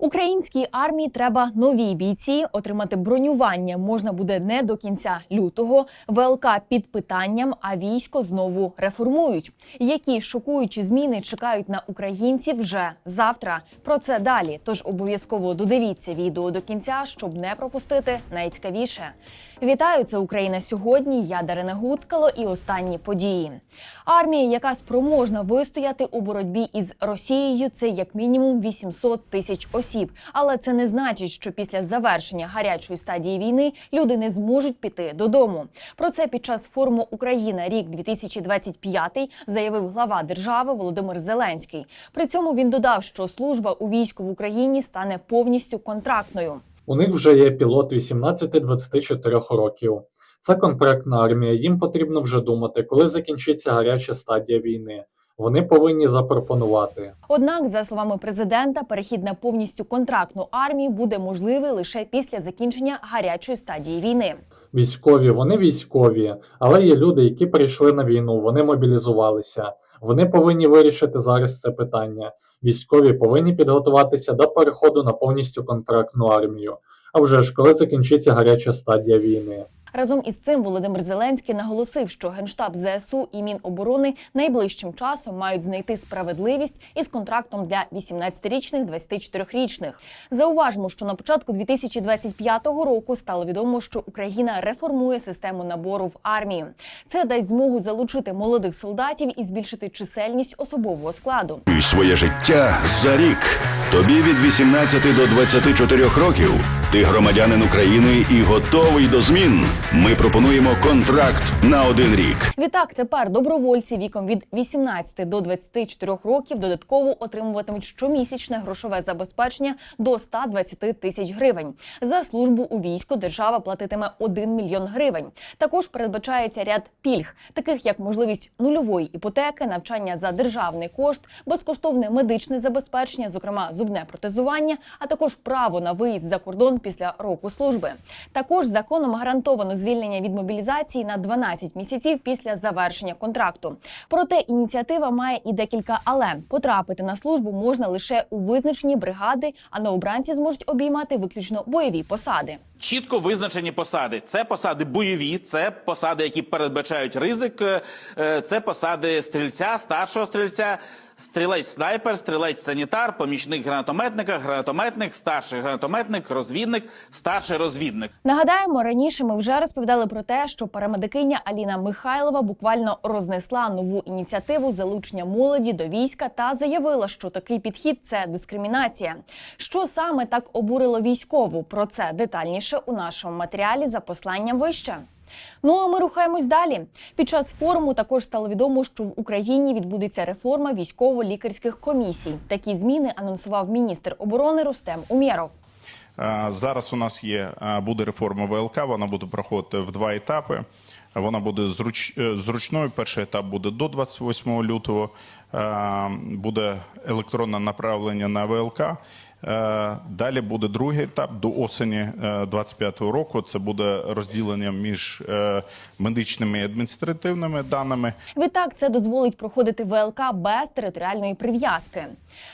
Українській армії треба нові бійці. Отримати бронювання можна буде не до кінця лютого. ВЛК під питанням, а військо знову реформують. Які шокуючі зміни чекають на українців вже завтра? Про це далі. Тож обов'язково додивіться відео до кінця, щоб не пропустити найцікавіше. Вітаю, це Україна сьогодні. Я Дарина Гуцкало і останні події. Армія, яка спроможна вистояти у боротьбі із Росією, це як мінімум 800 тисяч осіб. Але це не значить, що після завершення гарячої стадії війни люди не зможуть піти додому. Про це під час форуму Україна рік 2025 заявив глава держави Володимир Зеленський. При цьому він додав, що служба у війську в Україні стане повністю контрактною. У них вже є пілот 18-24 років. Це контрактна армія. Їм потрібно вже думати, коли закінчиться гаряча стадія війни. Вони повинні запропонувати. Однак, за словами президента, перехід на повністю контрактну армію буде можливий лише після закінчення гарячої стадії війни. Військові, вони військові, але є люди, які прийшли на війну, вони мобілізувалися. Вони повинні вирішити зараз це питання. Військові повинні підготуватися до переходу на повністю контрактну армію. А вже ж коли закінчиться гаряча стадія війни. Разом із цим Володимир Зеленський наголосив, що генштаб ЗСУ і Міноборони найближчим часом мають знайти справедливість із контрактом для 18-річних, 24-річних. Зауважимо, що на початку 2025 року стало відомо, що Україна реформує систему набору в армію. Це дасть змогу залучити молодих солдатів і збільшити чисельність особового складу. Своє життя за рік. Тобі від 18 до 24 років. Ти громадянин України і готовий до змін. Ми пропонуємо контракт на один рік. Відтак, тепер добровольці віком від 18 до 24 років додатково отримуватимуть щомісячне грошове забезпечення до 120 тисяч гривень. За службу у війську держава платитиме 1 мільйон гривень. Також передбачається ряд пільг, таких як можливість нульової іпотеки, навчання за державний кошт, безкоштовне медичне забезпечення, зокрема зубне протезування, а також право на виїзд за кордон після року служби. Також законом гарантовано звільнення від мобілізації на 12 місяців після завершення контракту. Проте ініціатива має і декілька але потрапити на службу можна лише у визначені бригади, а новобранці зможуть обіймати виключно бойові посади. Чітко визначені посади. Це посади бойові, це посади, які передбачають ризик. е, Це посади стрільця, старшого стрільця, стрілець снайпер, стрілець санітар, помічник гранатометника, гранатометник, старший гранатометник, розвідник, старший розвідник. Нагадаємо, раніше ми вже розповідали про те, що парамедикиня Аліна Михайлова буквально рознесла нову ініціативу залучення молоді до війська та заявила, що такий підхід це дискримінація. Що саме так обурило військову? Про це детальніше у нашому матеріалі за посланням вище. Ну а ми рухаємось далі. Під час форуму також стало відомо, що в Україні відбудеться реформа військово-лікарських комісій. Такі зміни анонсував міністр оборони Рустем Умєров. Е, Зараз у нас є е, буде реформа ВЛК. Вона буде проходити в два етапи. Вона буде зруч, е, зручною. Перший етап буде до 28 лютого. Буде електронне направлення на ВЛК. Е, Далі буде другий етап до осені 25 року. Це буде розділення між е, медичними і адміністративними даними. Відтак це дозволить проходити ВЛК без територіальної прив'язки.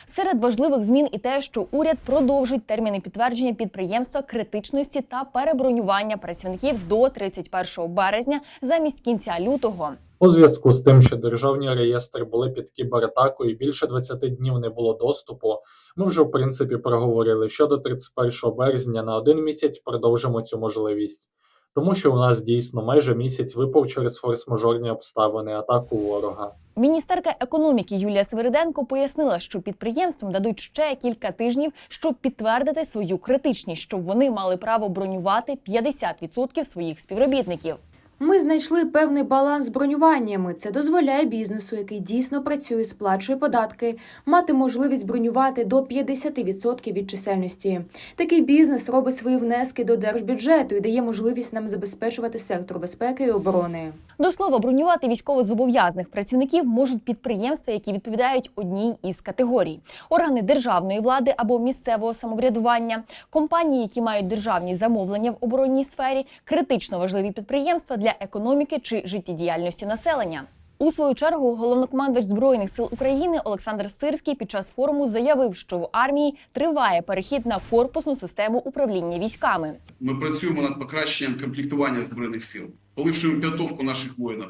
Серед важливих змін і те, що уряд продовжить терміни підтвердження підприємства критичності та перебронювання працівників до 31 березня замість кінця лютого. У зв'язку з тим, що державні реєстри були під кібератакою більше 20 днів не було доступу, ми вже в принципі проговорили, що до 31 березня на один місяць продовжимо цю можливість. Тому що у нас дійсно майже місяць випав через форс-мажорні обставини атаку ворога. Міністерка економіки Юлія Свириденко пояснила, що підприємствам дадуть ще кілька тижнів, щоб підтвердити свою критичність, щоб вони мали право бронювати 50% своїх співробітників. Ми знайшли певний баланс з бронюваннями. Це дозволяє бізнесу, який дійсно працює, сплачує податки, мати можливість бронювати до 50% від чисельності. Такий бізнес робить свої внески до держбюджету і дає можливість нам забезпечувати сектор безпеки і оборони. До слова, бронювати військовозобов'язаних працівників можуть підприємства, які відповідають одній із категорій: органи державної влади або місцевого самоврядування, компанії, які мають державні замовлення в оборонній сфері, критично важливі підприємства для економіки чи життєдіяльності населення. У свою чергу головнокомандувач збройних сил України Олександр Стирський під час форуму заявив, що в армії триває перехід на корпусну систему управління військами. Ми працюємо над покращенням комплектування збройних сил, поліпшуємо підготовку наших воїнів,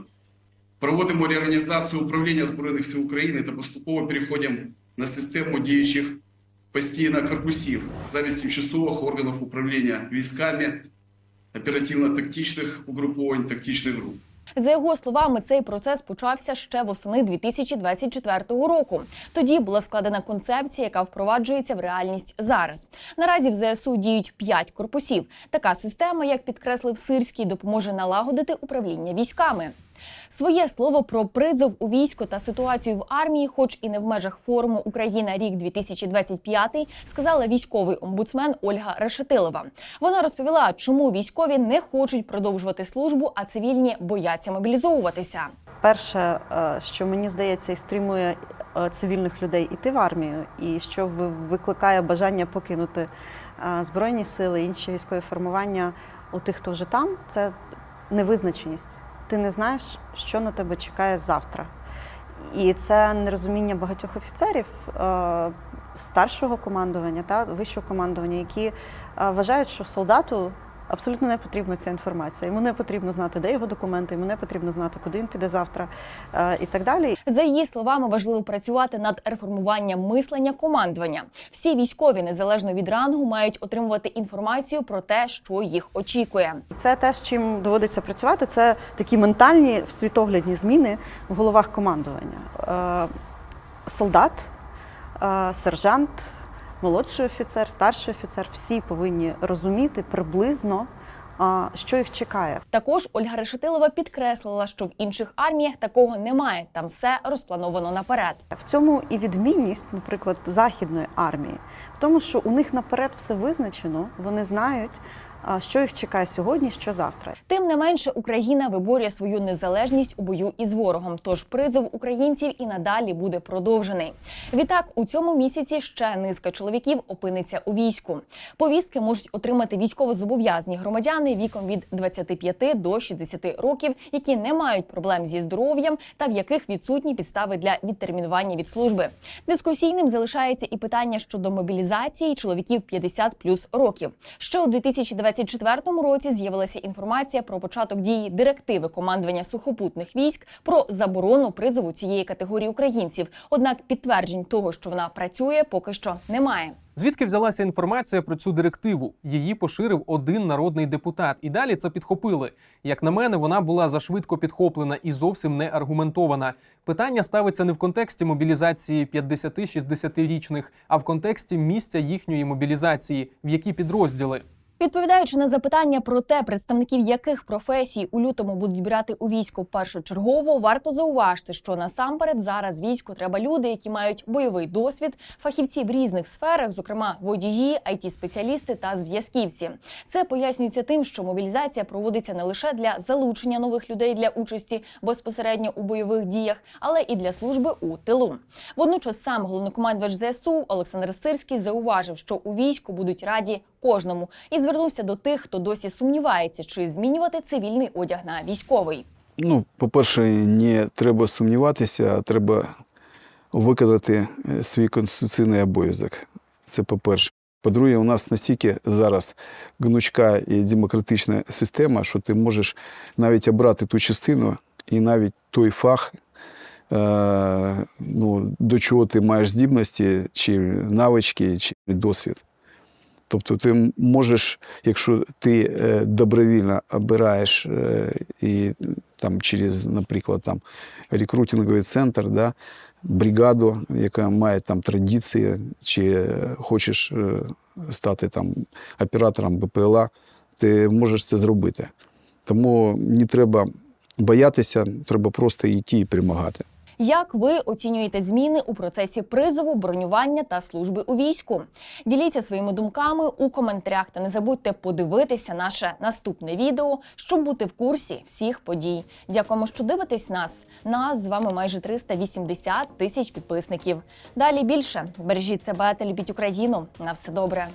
проводимо реорганізацію управління збройних сил України та поступово переходимо на систему діючих постійно корпусів замість тимчасових органів управління військами, оперативно-тактичних угруповань, тактичних груп. За його словами, цей процес почався ще восени 2024 року. Тоді була складена концепція, яка впроваджується в реальність зараз. Наразі в ЗСУ діють п'ять корпусів. Така система, як підкреслив Сирський, допоможе налагодити управління військами. Своє слово про призов у військо та ситуацію в армії, хоч і не в межах форуму Україна рік 2025, сказала військовий омбудсмен Ольга Решетилова. Вона розповіла, чому військові не хочуть продовжувати службу, а цивільні бояться мобілізовуватися. Перше, е, що мені здається, і стримує е, цивільних людей іти в армію, і що ви- викликає бажання покинути е, збройні сили, інші військові формування у тих, хто вже там, це невизначеність. Ти не знаєш, що на тебе чекає завтра. І це нерозуміння багатьох офіцерів е, старшого командування та вищого командування, які е, вважають, що солдату абсолютно не потрібна ця інформація. Йому не потрібно знати, де його документи, йому не потрібно знати, куди він піде завтра е, і так далі. За її словами, важливо працювати над реформуванням мислення командування. Всі військові, незалежно від рангу, мають отримувати інформацію про те, що їх очікує. Це те, з чим доводиться працювати. Це такі ментальні світоглядні зміни в головах командування. Е, солдат, е, сержант, молодший офіцер, старший офіцер всі повинні розуміти приблизно, що їх чекає. Також Ольга Решетилова підкреслила, що в інших арміях такого немає. Там все розплановано наперед. В цьому і відмінність, наприклад, західної армії, в тому, що у них наперед все визначено, вони знають, що їх чекає сьогодні, що завтра. Тим не менше, Україна виборює свою незалежність у бою із ворогом. Тож призов українців і надалі буде продовжений. Відтак, у цьому місяці ще низка чоловіків опиниться у війську. Повістки можуть отримати військовозобов'язані громадяни віком від 25 до 60 років, які не мають проблем зі здоров'ям та в яких відсутні підстави для відтермінування від служби. Дискусійним залишається і питання щодо мобілізації чоловіків 50 плюс років. Ще у 2024 році з'явилася інформація про початок дії директиви командування сухопутних військ про заборону призову цієї категорії українців. Однак підтверджень того, що вона працює, поки що немає. Звідки взялася інформація про цю директиву? Її поширив один народний депутат, і далі це підхопили. Як на мене, вона була зашвидко підхоплена і зовсім не аргументована. Питання ставиться не в контексті мобілізації 50-60-річних, а в контексті місця їхньої мобілізації, в які підрозділи. Відповідаючи на запитання про те, представників яких професій у лютому будуть брати у військо першочергово, варто зауважити, що насамперед зараз війську треба люди, які мають бойовий досвід, фахівці в різних сферах, зокрема водії, it спеціалісти та зв'язківці. Це пояснюється тим, що мобілізація проводиться не лише для залучення нових людей для участі безпосередньо у бойових діях, але і для служби у тилу. Водночас сам головнокомандувач ЗСУ Олександр Стирський зауважив, що у війську будуть раді кожному, і звернувся до тих, хто досі сумнівається, чи змінювати цивільний одяг на військовий. Ну, по-перше, не треба сумніватися, а треба виконати е, свій конституційний обов'язок. Це по-перше. По-друге, у нас настільки зараз гнучка і демократична система, що ти можеш навіть обрати ту частину і навіть той фах, е, ну, до чого ти маєш здібності, чи навички, чи досвід. Тобто ти можеш, якщо ти е, добровільно обираєш е, і там через, наприклад, там рекрутинговий центр, да, бригаду, яка має там традиції, чи хочеш е, стати там оператором БПЛА, ти можеш це зробити. Тому не треба боятися, треба просто йти і перемагати. Як ви оцінюєте зміни у процесі призову, бронювання та служби у війську? Діліться своїми думками у коментарях та не забудьте подивитися наше наступне відео, щоб бути в курсі всіх подій. Дякуємо, що дивитесь нас. Нас з вами майже 380 тисяч підписників. Далі більше бережіть себе та любіть Україну. На все добре.